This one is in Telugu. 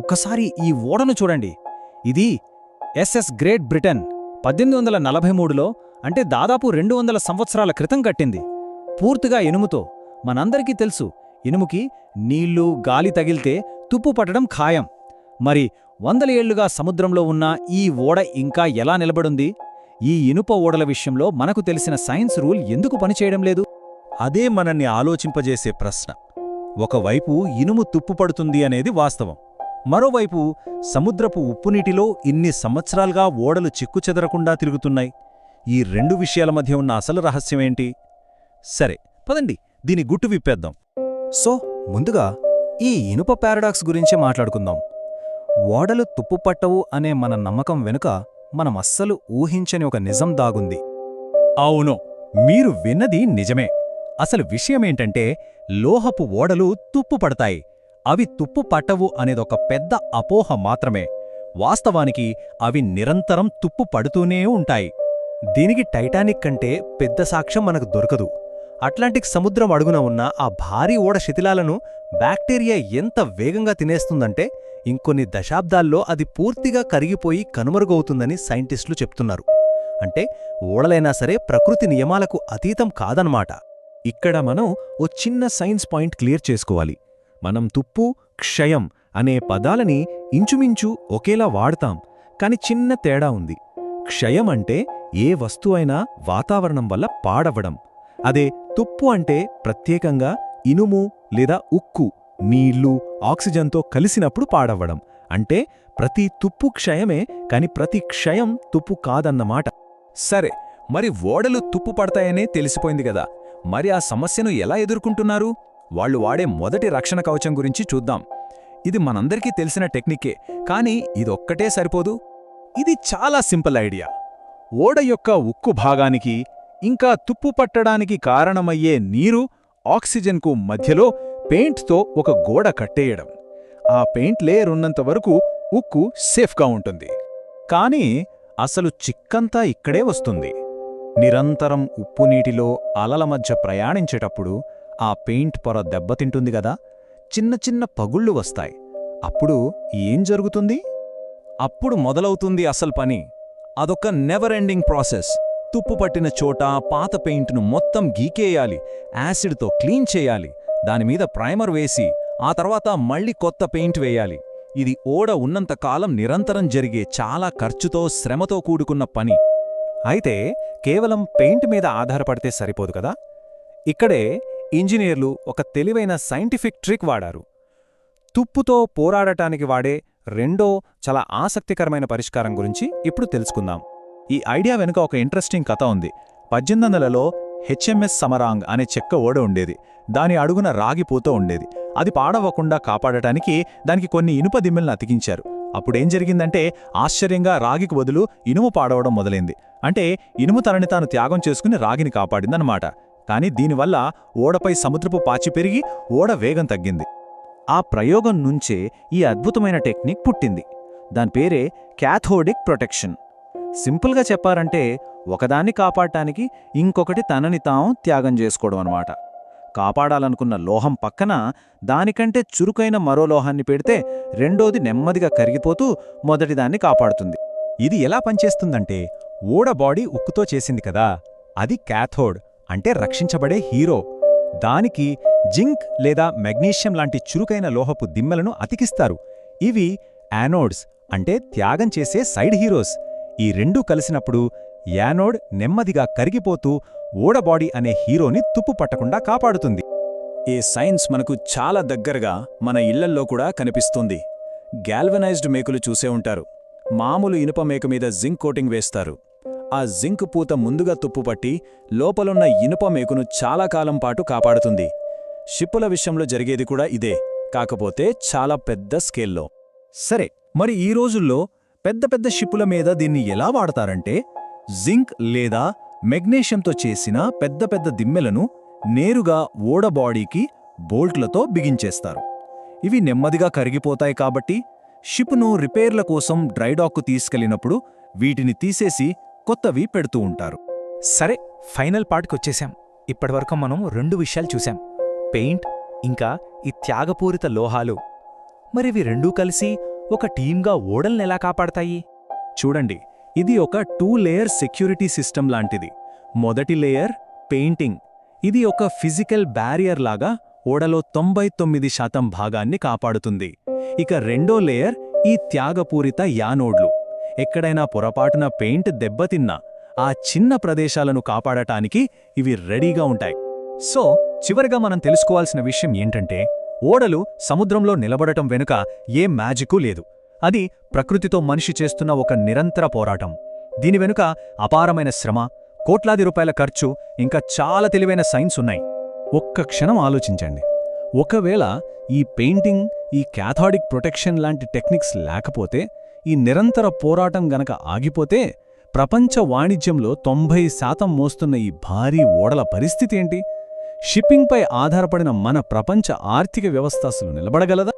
ఒక్కసారి ఈ ఓడను చూడండి. ఇది ఎస్ఎస్ గ్రేట్ బ్రిటన్ పద్దెనిమిది వందల నలభై మూడులో అంటే దాదాపు రెండు వందల సంవత్సరాల క్రితం కట్టింది. పూర్తిగా ఇనుముతో మనందరికీ తెలుసు ఇనుముకి నీళ్ళు గాలి తగిలితే తుప్పు పట్టడం ఖాయం. మరి వందల ఏళ్ళుగా సముద్రంలో ఉన్న ఈ ఓడ ఇంకా ఎలా నిలబడుంది? ఈ ఇనుప ఓడల విషయంలో మనకు తెలిసిన సైన్స్ రూల్ ఎందుకు పనిచేయడం లేదు? అదే మనల్ని ఆలోచింపజేసే ప్రశ్న. ఒకవైపు ఇనుము తుప్పుపడుతుంది అనేది వాస్తవం. మరోవైపు సముద్రపు ఉప్పునీటిలో ఇన్ని సంవత్సరాలుగా ఓడలు చిక్కుచెదరకుండా తిరుగుతున్నాయి. ఈ రెండు విషయాల మధ్య ఉన్న అసలు రహస్యమేంటి సరే పదండి దీని గుట్టు విప్పేద్దాం. సో ముందుగా ఈ ఇనుప పారాడాక్స్ గురించే మాట్లాడుకుందాం. ఓడలు తుప్పుపట్టవు అనే మన నమ్మకం వెనుక మనం అస్సలు ఊహించని ఒక నిజం దాగుంది. అవును మీరు విన్నది నిజమే. అసలు విషయమేంటంటే లోహపు ఓడలు తుప్పుపడతాయి అవి తుప్పు పట్టవు అనేదొక పెద్ద అపోహ మాత్రమే. వాస్తవానికి అవి నిరంతరం తుప్పు పడుతూనే ఉంటాయి. దీనికి టైటానిక్ కంటే పెద్ద సాక్ష్యం మనకు దొరకదు. అట్లాంటిక్ సముద్రం అడుగున ఉన్న ఆ భారీ ఓడ శిథిలాలను బ్యాక్టీరియా ఎంత వేగంగా తినేస్తుందంటే ఇంకొన్ని దశాబ్దాల్లో అది పూర్తిగా కరిగిపోయి కనుమరుగవుతుందని సైంటిస్టులు చెప్తున్నారు. అంటే ఓడలైనా సరే ప్రకృతి నియమాలకు అతీతం కాదనమాట. ఇక్కడ మనం ఓ చిన్న సైన్స్ పాయింట్ క్లియర్ చేసుకోవాలి. మనం తుప్పు క్షయం అనే పదాలని ఇంచుమించు ఒకేలా వాడతాం కాని చిన్న తేడా ఉంది. క్షయం అంటే ఏ వస్తువైనా అయినా వాతావరణం వల్ల పాడవడం. అదే తుప్పు అంటే ప్రత్యేకంగా ఇనుము లేదా ఉక్కు నీళ్ళు ఆక్సిజన్తో కలిసినప్పుడు పాడవ్వడం అంటే ప్రతి తుప్పు క్షయమే కాని ప్రతి క్షయం తుప్పు కాదన్నమాట. సరే మరి ఓడలు తుప్పు పడతాయనే తెలిసిపోయింది గదా మరి ఆ సమస్యను ఎలా ఎదుర్కొంటున్నారు? వాళ్ళు వాడే మొదటి రక్షణ కవచం గురించి చూద్దాం. ఇది మనందరికీ తెలిసిన టెక్నికే కానీ ఇదొక్కటే సరిపోదు. ఇది చాలా సింపుల్ ఐడియా. ఓడ యొక్క ఉక్కు భాగానికి ఇంకా తుప్పు పట్టడానికి కారణమయ్యే నీరు ఆక్సిజన్కు మధ్యలో పెయింట్తో ఒక గోడ కట్టేయడం. ఆ పెయింట్ లేయర్ ఉన్నంత వరకు ఉక్కు సేఫ్గా ఉంటుంది. కానీ అసలు చిక్కంతా ఇక్కడే వస్తుంది. నిరంతరం ఉప్పు నీటిలో అలల మధ్య ప్రయాణించేటప్పుడు ఆ పెయింట్ పొర దెబ్బతింటుంది గదా? చిన్న చిన్న పగుళ్ళు వస్తాయి. అప్పుడు ఏం జరుగుతుంది? అప్పుడు మొదలవుతుంది అసలు పని. అదొక నెవర్ ఎండింగ్ ప్రాసెస్ తుప్పు పట్టిన చోట పాత పెయింట్ను మొత్తం గీకేయాలి. యాసిడ్తో క్లీన్ చేయాలి. దానిమీద ప్రైమర్ వేసి ఆ తర్వాత మళ్ళీ కొత్త పెయింట్ వేయాలి. ఇది ఓడ ఉన్నంతకాలం నిరంతరం జరిగే చాలా ఖర్చుతో శ్రమతో కూడుకున్న పని. అయితే కేవలం పెయింట్ మీద ఆధారపడితే సరిపోదు కదా? ఇక్కడే ఇంజనీర్లు ఒక తెలివైన సైంటిఫిక్ ట్రిక్ వాడారు. తుప్పుతో పోరాడటానికి వాడే రెండో చాలా ఆసక్తికరమైన పరిష్కారం గురించి ఇప్పుడు తెలుసుకుందాం. ఈ ఐడియా వెనుక ఒక ఇంట్రెస్టింగ్ కథ ఉంది. పద్దెనిమిది వందలలో హెచ్ఎంఎస్ సమరాంగ్ అనే చెక్క ఓడ ఉండేది. దాని అడుగున రాగిపోతూ ఉండేది. అది పాడవకుండా కాపాడటానికి దానికి కొన్ని ఇనుప దిమ్మెలను అతికించారు. అప్పుడేం జరిగిందంటే ఆశ్చర్యంగా రాగికి బదులు ఇనుము పాడవడం మొదలైంది. అంటే ఇనుము తనని తాను త్యాగం చేసుకుని రాగిని కాపాడిందన్నమాట. కానీ దీనివల్ల ఓడపై సముద్రపు పాచి పెరిగి ఓడ వేగం తగ్గింది. ఆ ప్రయోగం నుంచే ఈ అద్భుతమైన టెక్నిక్ పుట్టింది. దాని పేరే క్యాథోడిక్ ప్రొటెక్షన్. సింపుల్గా చెప్పారంటే ఒకదాన్ని కాపాడటానికి ఇంకొకటి తనని తాము త్యాగం చేసుకోవడం అనమాట కాపాడాలనుకున్న లోహం పక్కన దానికంటే చురుకైన మరో లోహాన్ని పెడితే రెండోది నెమ్మదిగా కరిగిపోతూ మొదటిదాన్ని కాపాడుతుంది. ఇది ఎలా పనిచేస్తుందంటే ఓడ బాడీ ఉక్కుతో చేసింది కదా అది క్యాథోడ్ అంటే రక్షించబడే హీరో. దానికి జింక్ లేదా మెగ్నీషియం లాంటి చురుకైన లోహపు దిమ్మెలను అతికిస్తారు. ఇవి యానోడ్స్ అంటే త్యాగం చేసే సైడ్ హీరోస్. ఈ రెండూ కలిసినప్పుడు యానోడ్ నెమ్మదిగా కరిగిపోతూ ఓడబాడీ అనే హీరోని తుప్పు పట్టకుండా కాపాడుతుంది. ఈ సైన్స్ మనకు చాలా దగ్గరగా మన ఇళ్ళల్లో కూడా కనిపిస్తుంది. గాల్వనైజ్డ్ మేకులు చూసే ఉంటారు. మామూలు ఇనుప మేక మీద జింక్ కోటింగ్ వేస్తారు. ఆ జింక్ పూత ముందుగా తుప్పుపట్టి లోపలున్న ఇనుప మేకును చాలా కాలం పాటు కాపాడుతుంది. షిప్పుల విషయంలో జరిగేది కూడా ఇదే. కాకపోతే చాలా పెద్ద స్కేల్లో. సరే మరి ఈ రోజుల్లో పెద్ద పెద్ద షిప్పుల మీద దీన్ని ఎలా వాడతారంటే జింక్ లేదా మెగ్నీషియంతో చేసిన పెద్ద పెద్ద దిమ్మెలను నేరుగా ఓడ బాడీకి బోల్ట్లతో బిగించేస్తారు. ఇవి నెమ్మదిగా కరిగిపోతాయి కాబట్టి షిప్ను రిపేర్ల కోసం డ్రైడాక్కు తీసుకెళ్ళినప్పుడు వీటిని తీసేసి కొత్తవి పెడుతూ ఉంటారు. సరే ఫైనల్ పార్ట్కి వచ్చేసాం ఇప్పటివరకు మనం రెండు విషయాలు చూసాం. పెయింట్ ఇంకా ఈ త్యాగపూరిత లోహాలు. మరివి రెండూ కలిసి ఒక టీంగా ఎలా కాపాడతాయి? చూడండి ఇది ఒక టూ లేయర్ సెక్యూరిటీ సిస్టమ్ లాంటిది. మొదటి లేయర్ పెయింటింగ్. ఇది ఒక ఫిజికల్ బ్యారియర్ లాగా ఓడలో తొంభై తొమ్మిది శాతం భాగాన్ని కాపాడుతుంది. ఇక రెండో లేయర్ ఈ త్యాగపూరిత యానోడ్లు. ఎక్కడైనా పొరపాటున పెయింట్ దెబ్బతిన్నా ఆ చిన్న ప్రదేశాలను కాపాడటానికి ఇవి రెడీగా ఉంటాయి. సో చివరిగా మనం తెలుసుకోవాల్సిన విషయం ఏంటంటే ఓడలు సముద్రంలో నిలబడటం వెనుక ఏ మ్యాజికూ లేదు. అది ప్రకృతితో మనిషి చేస్తున్న ఒక నిరంతర పోరాటం. దీని వెనుక అపారమైన శ్రమ కోట్లాది రూపాయల ఖర్చు ఇంకా చాలా తెలివైన సైన్స్ ఉన్నాయి. ఒక్క క్షణం ఆలోచించండి. ఒకవేళ ఈ పెయింటింగ్ ఈ క్యాథాడిక్ ప్రొటెక్షన్ లాంటి టెక్నిక్స్ లేకపోతే ఈ నిరంతర పోరాటం గనక ఆగిపోతే ప్రపంచ వాణిజ్యంలో తొంభై శాతం మోస్తున్న ఈ భారీ ఓడల పరిస్థితి ఏంటి? షిప్పింగ్పై ఆధారపడిన మన ప్రపంచ ఆర్థిక వ్యవస్థ అసలు నిలబడగలదా?